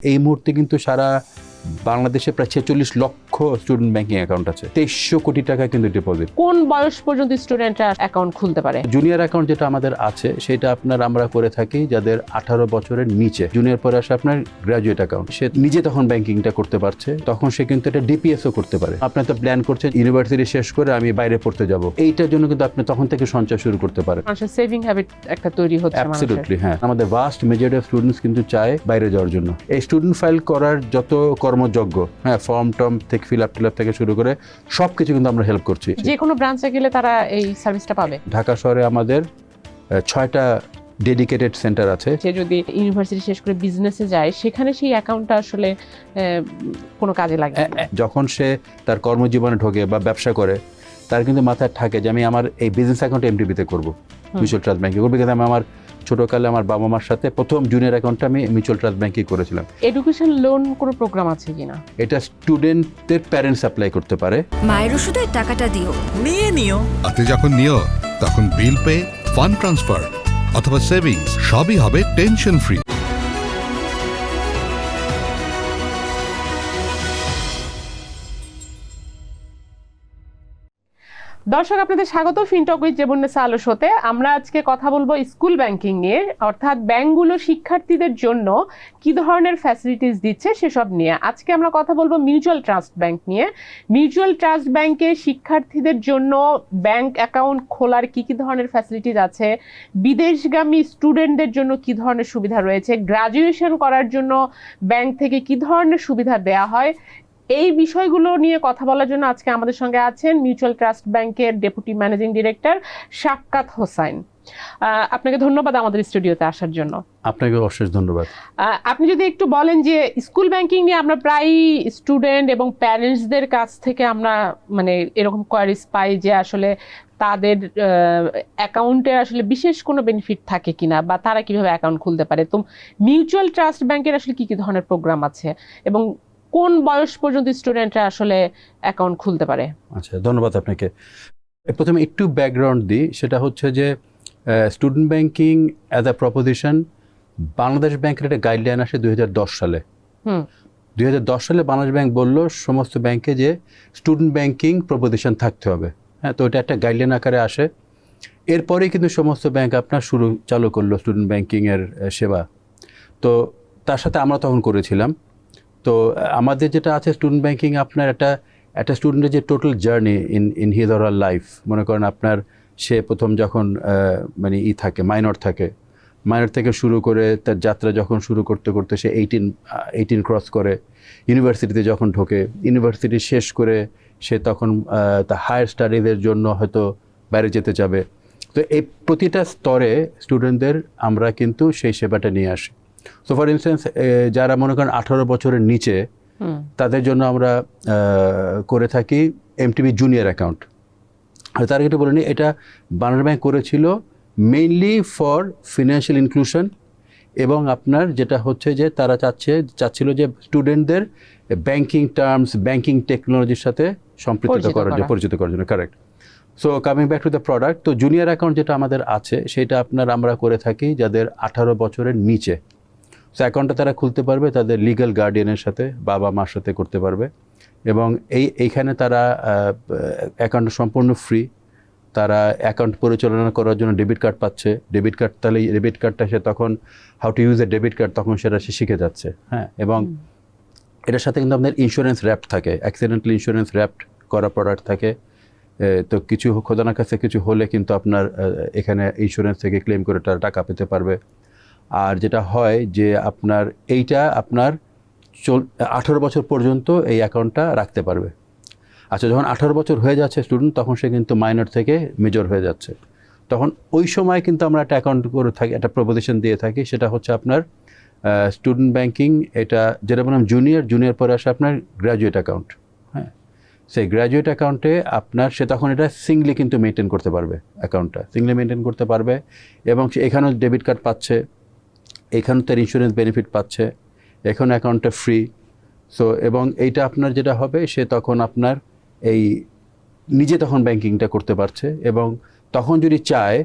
এই মুহূর্তে কিন্তু সারা বাংলাদেশে প্রায় ছেচল্লিশ লক্ষ স্টুডেন্ট ব্যাংকিং অ্যাকাউন্ট আছে। তেইশশো কোটি টাকা কিন্তু ডিপোজিট কোন বয়স পর্যন্ত স্টুডেন্টরা অ্যাকাউন্ট খুলতে পারে? জুনিয়র অ্যাকাউন্ট যেটা আমাদের আছে সেটা আপনার আমরা করে থাকি যাদের আঠারো বছরের নিচে। জুনিয়র পরে আসে আপনার গ্রাজুয়েট অ্যাকাউন্ট সে নিজে তখন ব্যাংকিংটা করতে পারছে তখন সে কিন্তু এটা ডিপিএসও করতে পারে। আপনি তো প্ল্যান করছেন ইউনিভার্সিটি শেষ করে আমি বাইরে পড়তে যাব। এইটার জন্য কিন্তু আপনি তখন থেকে সঞ্চয় শুরু করতে পারেন। মানুষের সেভিং হ্যাবিট একটা তৈরি হচ্ছে অ্যাবসলিউটলি হ্যাঁ। আমাদের ভাস্ট মেজরিটি অফ স্টুডেন্টস কিন্তু চায় বাইরে যাওয়ার জন্য। এই স্টুডেন্ট ফাইল করার যত কর্মযোগ্য হ্যাঁ ফর্ম টর্ম থেকে ফিল আপ টিল থেকে শুরু করে সব কিছু কিন্তু আমরা হেল্প করছি। যে কোনো ব্রাঞ্চে গেলে তারা এই সার্ভিসটা পাবে? ঢাকা শহরে আমাদের ছয়টা ডেডিকেটেড সেন্টার আছে। যে যদি ইউনিভার্সিটি শেষ করে বিজনেসে যায় সেখানে সেই অ্যাকাউন্টটা আসলে কোনো কাজে লাগে যখন সে তার কর্মজীবনে ঢোকে বা ব্যবসা করে তার কিন্তু মাথায় থাকে যে আমি আমার এই বিজনেস অ্যাকাউন্ট এমডিবিতে করব মিউচুয়াল ট্রাস্ট ব্যাংকে করব আমি আমার ছোটোকালে আমার বাবা মার সাথে প্রথম জুনিয়র অ্যাকাউন্টটা আমি মিউচুয়াল ট্রাস্ট ব্যাংকে করেছিলাম। এডুকেশন লোন কোনো প্রোগ্রাম আছে কিনা? এটা স্টুডেন্টদের প্যারেন্টস অ্যাপ্লাই করতে পারে। মায়ের ওষুধের টাকাটা দিও। নিয়ে নিও। আপনি যখন নিও তখন বিল পে ফান্ড ট্রান্সফার অথবা সেভিংস সবই হবে টেনশন ফ্রি দর্শক, আপনাদের স্বাগত। ফিনটক উইথ জেবুন্নেসা আলো শোতে আমরা আজকে কথা বলব স্কুল ব্যাংকিং নিয়ে অর্থাৎ ব্যাংকগুলো শিক্ষার্থীদের জন্য কি ধরনের ফ্যাসিলিটিস দিচ্ছে সেসব নিয়ে। আজকে আমরা কথা বলব মিউচুয়াল ট্রাস্ট ব্যাংক নিয়ে। মিউচুয়াল ট্রাস্ট ব্যাংকে শিক্ষার্থীদের জন্য ব্যাংক অ্যাকাউন্ট খোলার কি কি ধরনের ফ্যাসিলিটিস আছে? বিদেশগামী স্টুডেন্টদের জন্য কি ধরনের সুবিধা রয়েছে? গ্রাজুয়েশন করার জন্য ব্যাংক থেকে কি ধরনের সুবিধা দেওয়া হয়? এই বিষয়গুলো নিয়ে কথা বলার জন্য আজকে আমাদের সঙ্গে আছেন মিউচুয়াল ট্রাস্ট ব্যাংকের deputy managing director Shakkat Hossain. আপনাকে ধন্যবাদ আমাদের স্টুডিওতে আসার জন্য। আপনাকে অশেষ ধন্যবাদ। আপনি যদি একটু বলেন যে স্কুল ব্যাংকিং নিয়ে আমরা প্রায় স্টুডেন্ট এবং প্যারেন্টসদের কাছ থেকে আমরা মানে এরকম কোয়ারিজ পাই যে আসলে তাদের অ্যাকাউন্টে আসলে বিশেষ কোনো বেনিফিট থাকে কিনা বা তারা কীভাবে অ্যাকাউন্ট খুলতে পারে। তো মিউচুয়াল ট্রাস্ট ব্যাংকের আসলে কি কি ধরনের প্রোগ্রাম আছে এবং কোন বয়স পর্যন্ত স্টুডেন্টরা আসলে অ্যাকাউন্ট খুলতে পারে? আচ্ছা ধন্যবাদ আপনাকে। প্রথমে একটু ব্যাকগ্রাউন্ড দিই সেটা হচ্ছে যে student banking as a proposition Bangladesh ব্যাংকের একটা গাইডলাইন আসে দু হাজার দশ সালে। হুম। দু হাজার দশ সালে বাংলাদেশ ব্যাংক বলল সমস্ত ব্যাংকে যে স্টুডেন্ট ব্যাংকিং প্রপোজিশন থাকতে হবে। হ্যাঁ তো এটা একটা গাইডলাইন আকারে আসে। এরপরেই কিন্তু সমস্ত ব্যাংক আপনার শুরু চালু করল স্টুডেন্ট ব্যাংকিংয়ের সেবা। তো তার সাথে আমরা তখন করেছিলাম। তো, আমাদের যেটা আছে স্টুডেন্ট ব্যাংকিং আপনার একটা একটা স্টুডেন্টের যে total journey in in his or life মনে করেন আপনার সে প্রথম যখন মানে ই থাকে মাইনর থাকে মাইনর থেকে শুরু করে তার যাত্রা যখন শুরু করতে করতে সে এইটিন এইটিন ক্রস করে ইউনিভার্সিটিতে যখন ঢোকে ইউনিভার্সিটি শেষ করে সে তখন তার হায়ার স্টাডিজের জন্য হয়তো বাইরে যেতে যাবে। তো এই প্রতিটা স্তরে স্টুডেন্টদের আমরা কিন্তু সেই সেবাটা নিয়ে আসি। সো ফর ইনস্টেন্স যারা মনে করেন আঠারো বছরের নিচে তাদের জন্য আমরা করে থাকি এমটিবি জুনিয়র অ্যাকাউন্ট তার একটু বলে এটা বাংলা ব্যাংক করেছিল মেইনলি ফর ফিনান্সিয়াল ইনক্লুশন এবং আপনার যেটা হচ্ছে যে তারা চাচ্ছে চাচ্ছিল যে স্টুডেন্টদের ব্যাংকিং টার্মস ব্যাংকিং টেকনোলজির সাথে সম্পৃক্ত করার জন্য পরিচিত করার জন্য correct so coming back to the product তো জুনিয়র অ্যাকাউন্ট যেটা আমাদের আছে সেটা আপনার আমরা করে থাকি যাদের আঠারো বছরের নিচে। সো অ্যাকাউন্টটা তারা খুলতে পারবে তাদের লিগ্যাল গার্ডিয়ানের সাথে বাবা মার সাথে করতে পারবে। এবং এই এইখানে তারা অ্যাকাউন্ট সম্পূর্ণ ফ্রি তারা অ্যাকাউন্ট পরিচালনা করার জন্য ডেবিট কার্ড পাচ্ছে। ডেবিট কার্ড তাহলে ডেবিট কার্ডটা সে তখন how to use a debit card তখন সেটা সে শিখে যাচ্ছে হ্যাঁ? এবং এটার সাথে কিন্তু আপনার ইন্স্যুরেন্স র্যাপ থাকে। অ্যাক্সিডেন্টাল ইন্স্যুরেন্স র্যাপড করা প্রোডাক্ট থাকে। তো কিছু খোদানার কাছে কিছু হলে কিন্তু আপনার এখানে ইন্স্যুরেন্স থেকে ক্লেম করে তারা টাকা পেতে পারবে। আর যেটা হয় যে আপনার এইটা আপনার চল, আঠেরো বছর পর্যন্ত এই অ্যাকাউন্টটা রাখতে পারবে। আচ্ছা যখন আঠারো বছর হয়ে যাচ্ছে স্টুডেন্ট তখন সে কিন্তু মাইনর থেকে মেজর হয়ে যাচ্ছে। তখন ওই সময় কিন্তু আমরা একটা অ্যাকাউন্ট করে থাকি, একটা প্রপোজিশন দিয়ে থাকি, সেটা হচ্ছে আপনার স্টুডেন্ট ব্যাংকিং এটা যেটা বললাম জুনিয়র জুনিয়র পরে আসে আপনার গ্র্যাজুয়েট অ্যাকাউন্ট হ্যাঁ। সেই গ্র্যাজুয়েট অ্যাকাউন্টে আপনার, সে তখন এটা সিঙ্গলি কিন্তু মেনটেন করতে পারবে অ্যাকাউন্টটা সিঙ্গলি মেনটেন করতে পারবে এবং এখানেও ডেবিট কার্ড পাচ্ছে। এখানেও তার ইন্স্যুরেন্স বেনিফিট পাচ্ছে এখন অ্যাকাউন্টটা ফ্রি সো এবং এইটা আপনার যেটা হবে, সে তখন আপনার এই নিজে তখন ব্যাংকিংটা করতে পারছে এবং তখন যদি চায়,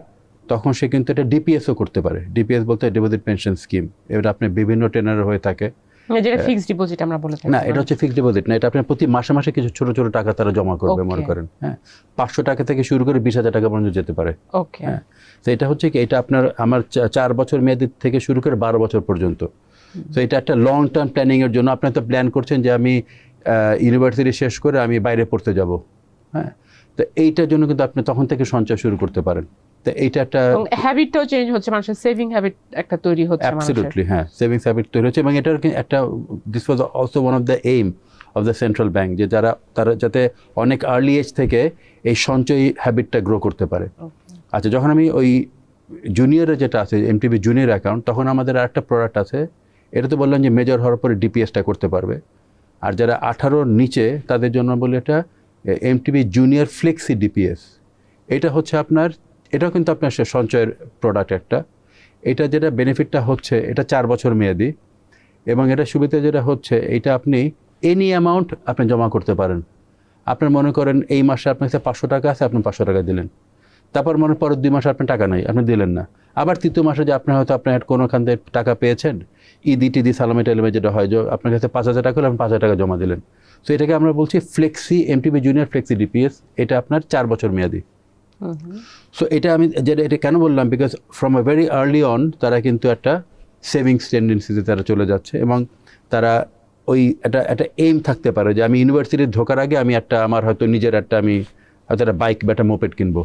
তখন সে কিন্তু এটা ডিপিএসও করতে পারে। ডিপিএস বলতে ডিপোজিট পেনশন স্কিম এবার আপনি বিভিন্ন টেনার হয়ে থাকে। যেটা ফিক্সড ডিপোজিট আমরা বলে থাকি না এটা হচ্ছে ফিক্সড ডিপোজিট না এটা আপনার প্রতি মাসে মাসে কিছু ছোট ছোট টাকা তারা জমা করবে মনে করেন হ্যাঁ। পাঁচশো টাকা থেকে শুরু করে বিশ হাজার টাকা পর্যন্ত যেতে পারে ওকে হ্যাঁ। তো এটা হচ্ছে কি এটা আপনার আমার চার বছর মেয়াদি থেকে শুরু করে বারো বছর পর্যন্ত। তো এটা একটা লং টার্ম প্ল্যানিং এর জন্য আপনি তো প্ল্যান করছেন যে আমি ইউনিভার্সিটি শেষ করে আমি বাইরে পড়তে যাব হ্যাঁ। তো এইটার জন্য কিন্তু আপনি তখন থেকে সঞ্চয় শুরু করতে পারেন। তো এইটা একটা হ্যাবিটটাও চেঞ্জ হচ্ছে মানুষের সেভিং হ্যাবিট একটা তৈরি হচ্ছে অ্যাবসলিউটলি হ্যাঁ সেভিংস হ্যাবিট তৈরি হচ্ছে এবং এটার একটা this was also one of the aim of the central bank যে যারা তারা যাতে অনেক আর্লি এজ থেকে এই সঞ্চয়ী হ্যাবিটটা গ্রো করতে পারে। আচ্ছা যখন আমি ওই জুনিয়রে যেটা আছে এমটিবি জুনিয়র অ্যাকাউন্ট তখন আমাদের আরেকটা প্রোডাক্ট আছে এটা তো বললাম যে মেজর হওয়ার পরে ডিপিএসটা করতে পারবে। আর যারা আঠারোর নিচে তাদের জন্য বলে এটা এমটিবি জুনিয়র ফ্লেক্সি ডিপিএস এটা হচ্ছে আপনার এটাও কিন্তু আপনার সে সঞ্চয়ের প্রোডাক্ট একটা। এটা যেটা বেনিফিটটা হচ্ছে, এটা চার বছর মেয়াদি এবং এটা সুবিধা যেটা হচ্ছে, এটা আপনি এনি অ্যামাউন্ট আপনি জমা করতে পারেন। আপনার মনে করেন এই মাসে আপনার কাছে পাঁচশো টাকা আছে, আপনি পাঁচশো টাকা দিলেন। তারপর মনে পরের দুই মাসে আপনার টাকা নাই, আপনি দিলেন না। আবার তৃতীয় মাসে যে আপনি হয়তো আপনার কোনোখান থেকে টাকা পেয়েছেন ইদি টিদি সালামে, টেলামে যেটা হয়, যে আপনার কাছে পাঁচ হাজার টাকা হলে, আপনি পাঁচ হাজার টাকা জমা দিলেন। তো এটাকে আমরা বলছি flexi MTB junior flexi DPS এটা আপনার চার বছর মেয়াদি। সো এটা আমি যেটা এটা কেন বললাম? Because from a very early on তারা কিন্তু একটা সেভিংস টেন্ডেন্সিতে তারা চলে যাচ্ছে এবং তারা ওই একটা একটা এইম থাকতে পারে যে আমি ইউনিভার্সিটির ঢোকার আগে আমি একটা, আমার হয়তো নিজের একটা, আমি হয়তো একটা বাইক বা একটা মোপেড কিনবো।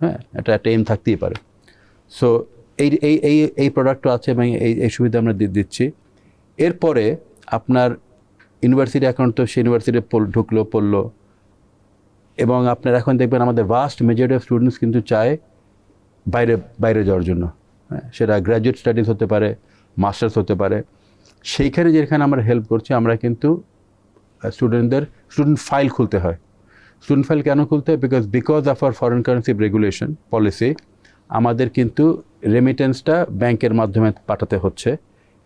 হ্যাঁ? একটা একটা এইম থাকতেই পারে। সো এই এই এই এই প্রোডাক্টও আছে এবং এই এই সুবিধা আমরা দিচ্ছি। এরপরে আপনার ইউনিভার্সিটি অ্যাকাউন্ট তো সে ইউনিভার্সিটি ঢুকলো, পড়ল। এবং আপনার এখন দেখবেন আমাদের ভাস্ট মেজরিটি অফ স্টুডেন্টস কিন্তু চায় বাইরে বাইরে যাওয়ার জন্য। হ্যাঁ সেটা গ্র্যাজুয়েট স্টাডিজ হতে পারে মাস্টার্স হতে পারে। সেইখানে যেখানে আমরা হেল্প করছি, আমরা কিন্তু স্টুডেন্টদের স্টুডেন্ট ফাইল খুলতে হয়। স্টুডেন্ট ফাইল কেন খুলতে? হয় because because of our foreign currency regulation policy আমাদের কিন্তু রেমিটেন্সটা ব্যাংকের মাধ্যমে পাঠাতে হচ্ছে।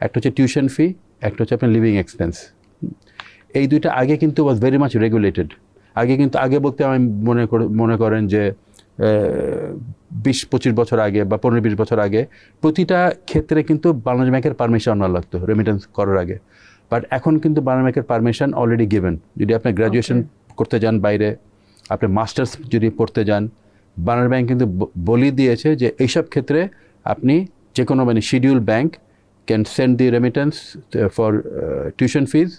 একটা হচ্ছে টিউশন ফি একটা হচ্ছে আপনার লিভিং এক্সপেন্স এই দুইটা আগে কিন্তু ওয়াজ ভেরি মাচ রেগুলেটেড আগে কিন্তু আগে বলতে আমি মনে করে মনে করেন যে বিশ পঁচিশ বছর আগে বা পনেরো বিশ বছর আগে প্রতিটা ক্ষেত্রে কিন্তু বাংলাদেশ ব্যাংকের পারমিশন না লাগতো রেমিটেন্স করার আগে। বাট এখন কিন্তু বাংলাদেশ ব্যাংকের পারমিশন অলরেডি গিভেন যদি আপনি গ্র্যাজুয়েশন করতে যান বাইরে আপনি মাস্টার্স যদি পড়তে যান বাংলাদেশ ব্যাংক কিন্তু বলি দিয়েছে যে এইসব ক্ষেত্রে আপনি যে কোনো মানে schedule bank can send the remittance for tuition fees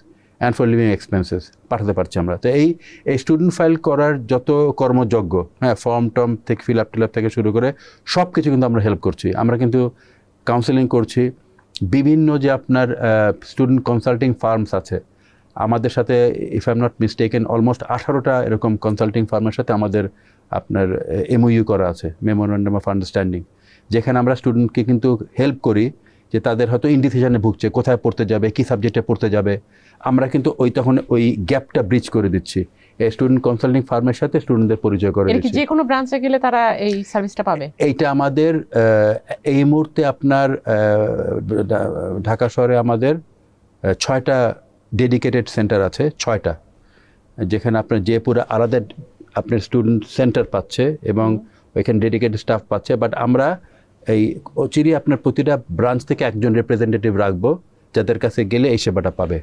and for living expenses পাঠাতে পারছি আমরা। তো এই এই স্টুডেন্ট ফাইল করার যত কর্মযোগ্য হ্যাঁ ফর্ম টর্ম থেকে ফিল আপ টিল আপ থেকে শুরু করে সব কিছু কিন্তু আমরা হেল্প করছি। আমরা কিন্তু কাউন্সেলিং করছি। বিভিন্ন যে আপনার স্টুডেন্ট কনসাল্টিং ফার্মস আছে, আমাদের সাথে if I am not mistaken almost আঠারোটা এরকম কনসাল্টিং ফার্মের সাথে আমাদের আপনার এমওইউ করা আছে মেমোরেন্ডাম অফ আন্ডারস্ট্যান্ডিং যেখানে আমরা স্টুডেন্টকে কিন্তু হেল্প করি। যে তাদের হয়তো ইনডিসিশনে ভুগছে কোথায় পড়তে যাবে কী সাবজেক্টে পড়তে যাবে। আমরা কিন্তু ওই তখন ওই গ্যাপটা ব্রিজ করে দিচ্ছি। এই স্টুডেন্ট কনসাল্টিং ফার্মের সাথে স্টুডেন্টদের পরিচয় করে দিচ্ছি। যে কোনো ব্রাঞ্চে গেলে তারা এই সার্ভিসটা পাবে? এইটা আমাদের এই মুহূর্তে আপনার ঢাকা শহরে আমাদের ছয়টা ডেডিকেটেড সেন্টার আছে ছয়টা। যেখানে আপনার যে পুরো আলাদা আপনার স্টুডেন্ট সেন্টার পাচ্ছে এবং ওইখানে ডেডিকেটেড স্টাফ পাচ্ছে। বাট আমরা এই অচিরই আপনার প্রতিটা ব্রাঞ্চ থেকে একজন রিপ্রেজেন্টেটিভ রাখব যাদের কাছে গেলে এই সেবাটা পাবে।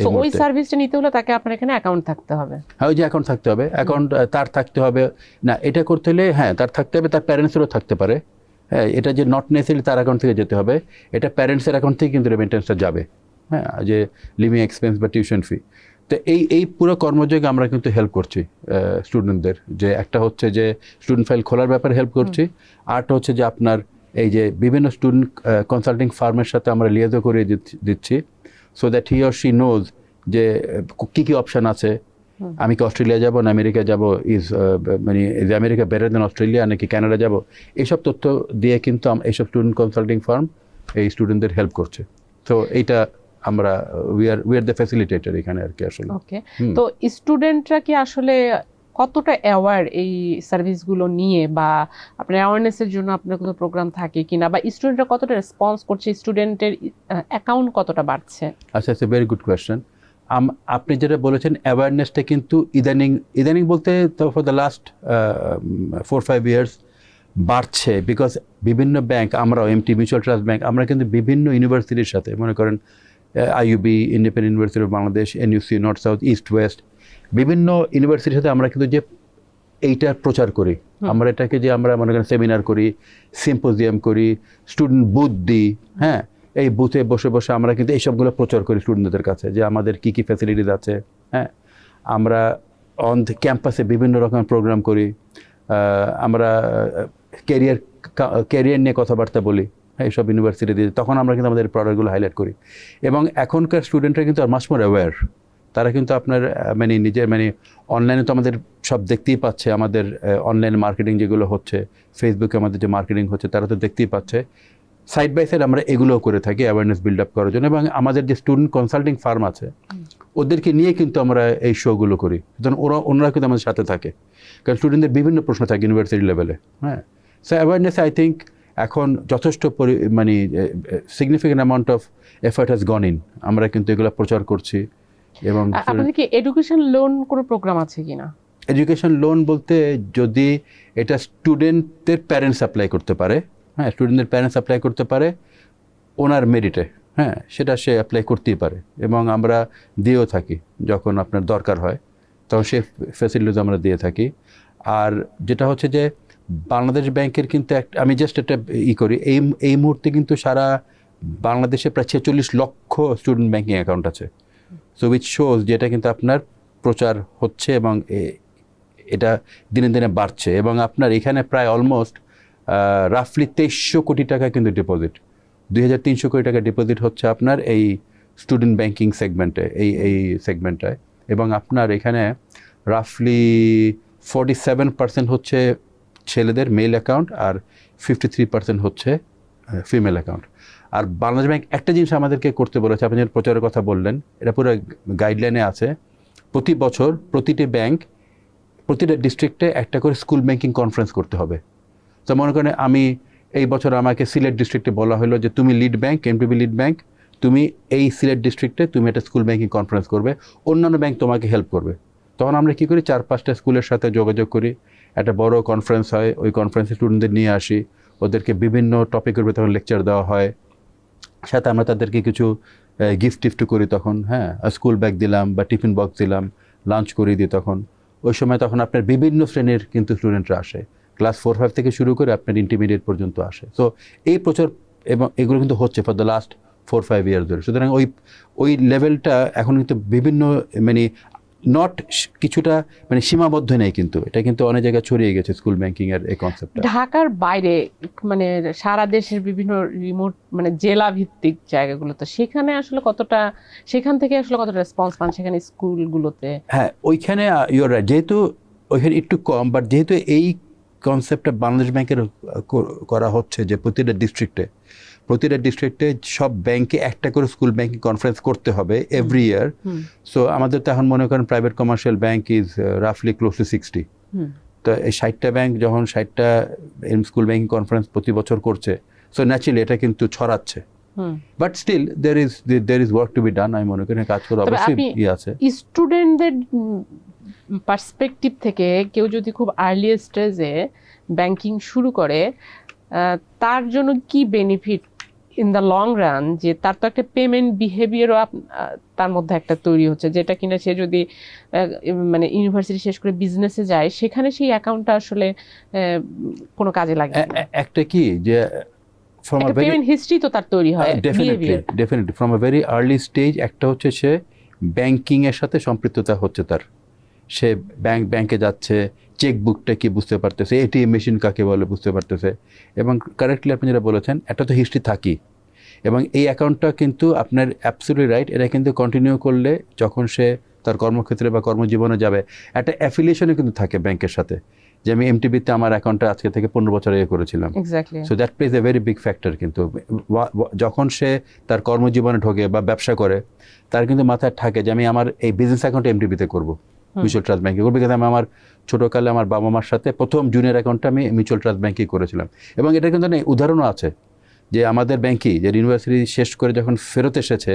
এই ওই সার্ভিসটা নিতে হলে তাকে আপনার এখানে অ্যাকাউন্ট থাকতে হবে। হ্যাঁ ওই যে অ্যাকাউন্ট থাকতে হবে। অ্যাকাউন্ট তার থাকতে হবে। না এটা করতে হলে হ্যাঁ তার থাকতে হবে তার প্যারেন্টসেরও থাকতে পারে। হ্যাঁ এটা যে নট নেসেসারি তার অ্যাকাউন্ট থেকে যেতে হবে এটা প্যারেন্টসের অ্যাকাউন্ট থেকে কিন্তু রেমিটেন্সটা যাবে। হ্যাঁ যে লিভিং এক্সপেন্স বা টিউশন ফি তো এই এই পুরো কর্মযোগে আমরা কিন্তু হেল্প করছি স্টুডেন্টদের যে একটা হচ্ছে যে স্টুডেন্ট ফাইল খোলার ব্যাপারে হেল্প করছি আরটা হচ্ছে যে আপনার এই যে বিভিন্ন স্টুডেন্ট কনসাল্টিং ফার্মের সাথে আমরা লিয়াজও করিয়ে দিচ্ছি- দিচ্ছি so that he or she knows যে কী কী অপশান আছে। আমি কি অস্ট্রেলিয়া যাব না আমেরিকা যাব? ইজ মানে is America better than Australia নাকি কানাডা যাব? এইসব তথ্য দিয়ে কিন্তু এইসব স্টুডেন্ট কনসাল্টিং ফার্ম এই স্টুডেন্টদের হেল্প করছে। তো এইটা আমরা we are we are the facilitator এখানে আর কি আসলে। ওকে তো স্টুডেন্টরা কি আসলে কতটা অ্যাওয়ার এই সার্ভিসগুলো নিয়ে বা আপনার অ্যাওয়ারনেসের জন্য আপনার কোনো প্রোগ্রাম থাকে কিনা? বা স্টুডেন্টরা কতটা রেসপন্স করছে? স্টুডেন্টের অ্যাকাউন্ট কতটা বাড়ছে? আচ্ছা আচ্ছা ভেরি গুড কোয়েশ্চেন আপনি যেটা বলেছেন অ্যাওয়ারনেসটা কিন্তু ইদানিং ইদানিং বলতে তো for the last four five years বাড়ছে বিকজ বিভিন্ন ব্যাংক আমরাও এমটি মিউচুয়াল ট্রাস্ট ব্যাংক আমরা কিন্তু বিভিন্ন ইউনিভার্সিটির সাথে মনে করেন IUB independent university of Bangladesh NUC north south east west বিভিন্ন ইউনিভার্সিটির সাথে আমরা কিন্তু যে এইটার প্রচার করি। আমরা এটাকে যে আমরা মনে করেন সেমিনার করি সিম্পোজিয়াম করি স্টুডেন্ট বুথ দিই হ্যাঁ? এই বুথে বসে বসে আমরা কিন্তু এইসবগুলো প্রচার করি স্টুডেন্টদের কাছে যে আমাদের কী কী ফ্যাসিলিটিস আছে হ্যাঁ? আমরা অন ক্যাম্পাসে বিভিন্ন রকমের প্রোগ্রাম করি আমরা ক্যারিয়ার ক্যারিয়ার নিয়ে কথাবার্তা বলি। হ্যাঁ ইউনিভার্সিটি দিয়ে তখন আমরা কিন্তু আমাদের প্রোডাক্টগুলো হাইলাইট করি। এবং এখনকার স্টুডেন্টরা কিন্তু আর মাস মোর অ্যাওয়্যার তারা কিন্তু আপনার মানে নিজের মানে অনলাইনে তো আমাদের সব দেখতেই পাচ্ছে আমাদের অনলাইন মার্কেটিং যেগুলো হচ্ছে ফেসবুকে আমাদের যে মার্কেটিং হচ্ছে তারা তো দেখতেই পাচ্ছে। সাইড বাই সাইড আমরা এগুলোও করে থাকি অ্যাওয়ারনেস বিল্ড আপ করার জন্য এবং আমাদের যে স্টুডেন্ট কনসাল্টিং ফার্ম আছে ওদেরকে নিয়ে কিন্তু আমরা এই শোগুলো করি। সুতরাং ওরা ওনারা কিন্তু আমাদের সাথে থাকে। কারণ স্টুডেন্টদের বিভিন্ন প্রশ্ন থাকে ইউনিভার্সিটি লেভেলে হ্যাঁ। সো অ্যাওয়ারনেস আই থিঙ্ক এখন যথেষ্ট পরি মানে significant amount of effort has gone in আমরা কিন্তু এগুলো প্রচার করছি এবং আপনাদের কি এডুকেশন লোন কোনো প্রোগ্রাম আছে কি না এডুকেশন লোন বলতে যদি এটা স্টুডেন্টদের প্যারেন্টস অ্যাপ্লাই করতে পারে হ্যাঁ স্টুডেন্টদের প্যারেন্টস অ্যাপ্লাই করতে পারে ওনার মেরিটে হ্যাঁ সেটা সে অ্যাপ্লাই করতেই পারে এবং আমরা দিয়েও থাকি যখন আপনার দরকার হয় তখন সে ফ্যাসিলিটিস আমরা দিয়ে থাকি। আর যেটা হচ্ছে যে বাংলাদেশ ব্যাংকের কিন্তু একটা আমি জাস্ট একটা ই করি। এই এই মুহূর্তে কিন্তু সারা বাংলাদেশে প্রায় ছেচল্লিশ লক্ষ স্টুডেন্ট ব্যাঙ্কিং অ্যাকাউন্ট আছে। সো উইচ শোজ যেটা কিন্তু আপনার প্রচার হচ্ছে এবং এটা দিনে দিনে বাড়ছে এবং আপনার এখানে প্রায় অলমোস্ট রাফলি তেইশশো কোটি টাকা কিন্তু ডিপোজিট দুই হাজার তিনশো কোটি টাকা ডিপোজিট হচ্ছে আপনার এই স্টুডেন্ট ব্যাংকিং সেগমেন্টে এই এই সেগমেন্টটায় এবং আপনার এখানে রাফলি ফর্টি সেভেন পার্সেন্ট হচ্ছে ছেলেদের মেল অ্যাকাউন্ট আর ফিফটি থ্রি পার্সেন্ট হচ্ছে ফিমেল অ্যাকাউন্ট আর বাংলাদেশ ব্যাংক একটা জিনিস আমাদেরকে করতে বলেছে, আপনি যখন প্রচারের কথা বললেন, এটা পুরো গাইডলাইনে আছে। প্রতি বছর প্রতিটি ব্যাংক প্রতিটা ডিস্ট্রিক্টে একটা করে স্কুল ব্যাংকিং কনফারেন্স করতে হবে। তো মনে করেন আমি এই বছর আমাকে সিলেট ডিস্ট্রিক্টে বলা হলো যে, তুমি lead bank MPB lead bank তুমি এই সিলেট ডিস্ট্রিক্টে তুমি একটা স্কুল ব্যাংকিং কনফারেন্স করবে, অন্যান্য ব্যাংক তোমাকে হেল্প করবে। তখন আমরা কী করি, চার পাঁচটা স্কুলের সাথে যোগাযোগ করি একটা বড় কনফারেন্স হয়, ওই কনফারেন্সে স্টুডেন্টদের নিয়ে আসি। ওদেরকে বিভিন্ন টপিকের উপরে তখন লেকচার দেওয়া হয়। সাথে আমরা তাদেরকে কিছু গিফট টিফট করি তখন হ্যাঁ স্কুল ব্যাগ দিলাম বা টিফিন বক্স দিলাম লাঞ্চ করিয়ে দিই তখন। ওই সময় তখন আপনার বিভিন্ন শ্রেণির কিন্তু স্টুডেন্টরা আসে। ক্লাস ফোর ফাইভ থেকে শুরু করে আপনার ইন্টারমিডিয়েট পর্যন্ত আসে। সো এই প্রচার এবং এগুলো কিন্তু হচ্ছে for the last four five year ধরে। সুতরাং ওই ওই লেভেলটা এখন কিন্তু বিভিন্ন মানে নট কিছুটা মানে সীমাবদ্ধ নেই কিন্তু। এটা কিন্তু অনেক জায়গায় ছড়িয়ে গেছে স্কুল ব্যাংকিংয়ের এই কনসেপ্টটা ঢাকার বাইরে মানে সারা দেশের বিভিন্ন রিমোট মানে জেলা ভিত্তিক জায়গাগুলোতে সেখানে আসলে কতটা সেখান থেকে আসলে কতটা রেসপন্স পান সেখানে স্কুলগুলোতে হ্যাঁ ওইখানে ইউর রাইট যেহেতু ওইখানে একটু কম বাট যেহেতু এই কনসেপ্টটা বাংলাদেশ ব্যাংকের করা হচ্ছে যে প্রতিটা ডিস্ট্রিক্টে প্রতিটা ডিস্ট্রিক্টে সব ব্যাংকে একটা করে স্কুল ব্যাংকিং কনফারেন্স করতে হবে এভরি ইয়ার সো আমাদের তো এখন মনে করেন প্রাইভেট কমার্শিয়াল ব্যাংক ইজ রাফলি ক্লোজ টু সিক্সটি তো এই ষাটটা ব্যাংক যখন ষাটটা স্কুল ব্যাংকিং কনফারেন্স প্রতি বছর করছে সো ন্যাচুরালি এটা কিন্তু ছড়াচ্ছে। But still there is there is work to be done আমি মনে করি কাজ করে অবশ্যই ইয়ে আছে। স্টুডেন্টদের পার্সপেক্টিভ থেকে কেউ যদি খুব আর্লি স্টেজে ব্যাংকিং শুরু করে তার জন্য কি benefit in the long run যে তার তো একটা পেমেন্ট বিহেভিয়ারও তার মধ্যে একটা তৈরি হচ্ছে যেটা কিনা সে যদি মানে ইউনিভার্সিটি শেষ করে বিজনেসে যায় সেখানে সেই অ্যাকাউন্টটা আসলে কোনো কাজে লাগে একটা কি যে ফ্রম আ পেমেন্ট হিস্ট্রি তো তার তৈরি হয় definitely definitely from a very early stage একটা হচ্ছে সে ব্যাংকিংয়ের সাথে সম্পৃক্ততা হচ্ছে তার। সে ব্যাংক ব্যাংকে যাচ্ছে চেকবুকটা কি বুঝতে পারতেছে এটিএম মেশিন কাকে বলে বুঝতে পারতেছে। এবং কারেক্টলি আপনি যেটা বলেছেন একটা তো হিস্ট্রি থাকি এবং এই অ্যাকাউন্টটা কিন্তু আপনার অ্যাবসুলি রাইট এটা কিন্তু কন্টিনিউ করলে যখন সে তার কর্মক্ষেত্রে বা কর্মজীবনে যাবে একটা অ্যাফিলিয়েশনও কিন্তু থাকে ব্যাংকের সাথে। যে আমি এমটিবিতে আমার অ্যাকাউন্টটা আজকে থেকে পনেরো বছর আগে করেছিলাম। So that plays a very big factor কিন্তু। যখন সে তার কর্মজীবনে ঢোকে বা ব্যবসা করে তার কিন্তু মাথায় থাকে যে আমি আমার এই বিজনেস অ্যাকাউন্ট এমটিবিতে করব। মিউচুয়াল ট্রাস্ট ব্যাংকে করব। বিকজ আমি আমার ছোটোকালে আমার বাবা মার সাথে প্রথম জুনিয়র অ্যাকাউন্টটা আমি মিউচুয়াল ট্রাস্ট ব্যাংকেই করেছিলাম। এবং এটা কিন্তু উদাহরণও আছে। যে আমাদের ব্যাংকই যে ইউনিভার্সিটি শেষ করে যখন ফেরত এসেছে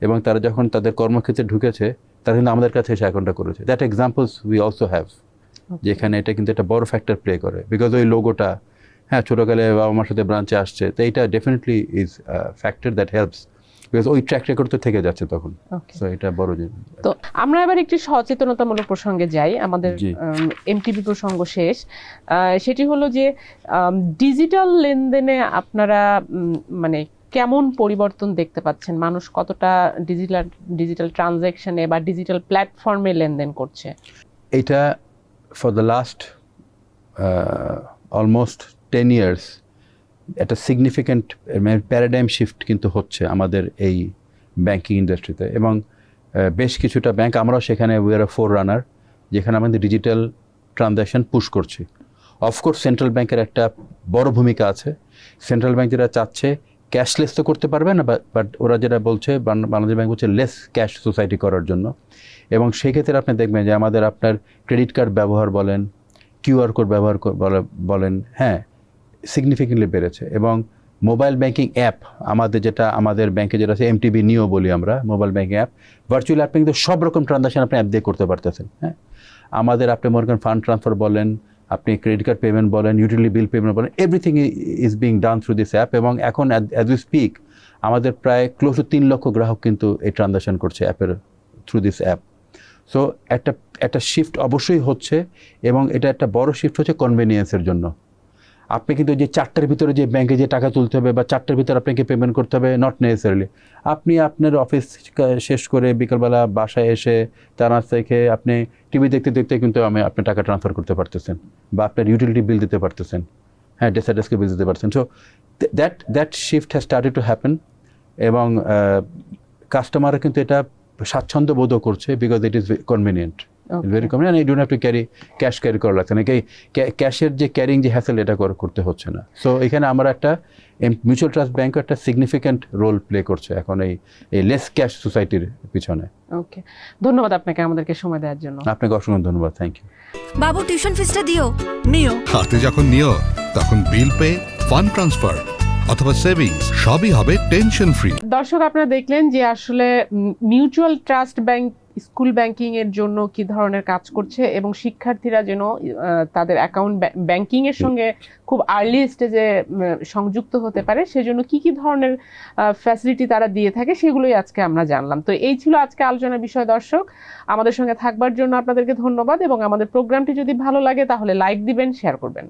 এবং তারা যখন তাদের কর্মক্ষেত্রে ঢুকেছে তারা কিন্তু আমাদের কাছে এসে অ্যাকাউন্টটা করেছে। That examples we also have যেখানে এটা কিন্তু একটা বড় ফ্যাক্টর প্লে করে। বিকজ ওই লোগোটা হ্যাঁ ছোটোকালে বাবা মার সাথে ব্রাঞ্চে আসছে তো এইটা definitely is factor that helps because ওই ট্র্যাক রেকর্ড তো থেকে যাচ্ছে তখন। সো এটা বড় জিনিস। তো আমরা এবার একটি সচেতনতামূলক প্রসঙ্গে যাই। আমাদের জি। এমটিপি প্রসঙ্গ শেষ। সেটি হলো যে ডিজিটাল লেনদেনে আপনারা মানে কেমন পরিবর্তন দেখতে পাচ্ছেন? মানুষ কতটা ডিজিটাল ডিজিটাল ট্রানজ্যাকশনে বা ডিজিটাল প্ল্যাটফর্মে লেনদেন করছে? এটা for the last almost ten years একটা সিগনিফিক্যান্ট প্যারাডাইম শিফট কিন্তু হচ্ছে আমাদের এই ব্যাংকিং ইন্ডাস্ট্রিতে এবং বেশ কিছুটা ব্যাংক আমরাও সেখানে উইয়ার আ ফোর রানার যেখানে আমাদের ডিজিটাল ট্রানজ্যাকশন পুশ করছি। অফকোর্স সেন্ট্রাল ব্যাংকের একটা বড় ভূমিকা আছে। সেন্ট্রাল ব্যাংক যেটা চাচ্ছে ক্যাশলেস তো করতে পারবে না বাট ওরা যেটা বলছে বাংলাদেশ ব্যাংক বলছে লেস ক্যাশ সোসাইটি করার জন্য। এবং সেক্ষেত্রে আপনি দেখবেন যে আমাদের আপনার ক্রেডিট কার্ড ব্যবহার বলেন কিউআর কোড ব্যবহার বলে- বলেন হ্যাঁ সিগনিফিকেন্টলি বেড়েছে এবং মোবাইল ব্যাংকিং অ্যাপ আমাদের যেটা, আমাদের ব্যাংকে যেটা আছে এমটিবি নিও বলি আমরা mobile banking app virtual app কিন্তু সব রকম ট্রানজাকশন আপনি অ্যাপ দিয়ে করতে পারতেছেন হ্যাঁ? আমাদের আপনি মনে করেন ফান্ড ট্রান্সফার বলেন, আপনি ক্রেডিট কার্ড পেমেন্ট বলেন ইউটিলিটি বিল পেমেন্ট বলেন everything is being done through this app এবং এখন অ্যাজ ইউ স্পিক আমাদের প্রায় ক্লোজ টু তিন লক্ষ গ্রাহক কিন্তু এই ট্রানজাকশন করছে অ্যাপের থ্রু দিস অ্যাপ সো একটা একটা শিফট অবশ্যই হচ্ছে এবং এটা একটা বড় শিফট হচ্ছে কনভেনিয়েন্সের জন্য। আপনি কিন্তু যে চারটার ভিতরে যে ব্যাংকে যে টাকা তুলতে হবে বা চারটার ভিতরে আপনাকে পেমেন্ট করতে হবে নট নেসেসারিলি আপনি আপনার অফিস শেষ করে বিকালবেলা বাসায় এসে চা নাস্তা খেয়ে আপনি টিভি দেখতে দেখতে কিন্তু আমি আপনি টাকা ট্রান্সফার করতে পারতেছেন বা আপনার ইউটিলিটি বিল দিতে পারতেছেন। হ্যাঁ ডেসাডেসকে বিল দিতে পারতেন so that that shift has started to happen এবং কাস্টমাররা কিন্তু এটা স্বাচ্ছন্দ্য বোধও করছে because it is convenient very convenient you don't have to carry cash carry করা লাগছে না। ক্যাশের যে ক্যারিং যে হ্যাসেল এটা করতে হচ্ছে না। সো এখানে আমরা একটা মিউচুয়াল ট্রাস্ট ব্যাংক একটা সিগনিফিক্যান্ট রোল প্লে করছে এখন এই এই লেস ক্যাশ সোসাইটির পিছনে। ওকে ধন্যবাদ আপনাকে আমাদেরকে সময় দেওয়ার জন্য। আপনাকে অসংখ্য ধন্যবাদ। থ্যাংক ইউ বাবু টিউশন ফিসটা দিও। নিও। হাতে যখন নিও তখন বিল পে ফান্ড ট্রান্সফার অথবা সেভিংস সবই হবে টেনশন ফ্রি দর্শক আপনারা দেখলেন যে আসলে mutual trust bank school banking এর জন্য কি ধরনের কাজ করছে এবং শিক্ষার্থীরা যেন তাদের অ্যাকাউন্ট ব্যাংকিং এর সঙ্গে খুব আর্লি স্টেজে সংযুক্ত হতে পারে, সেজন্য কি কি ধরনের ফ্যাসিলিটি তারা দিয়ে থাকে সেগুলোই আজকে আমরা জানলাম। তো এই ছিল আজকে আলোচনার বিষয়, দর্শক। আমাদের সঙ্গে থাকবার জন্য আপনাদেরকে ধন্যবাদ এবং আমাদের প্রোগ্রামটি যদি ভালো লাগে তাহলে লাইক দিবেন শেয়ার করবেন।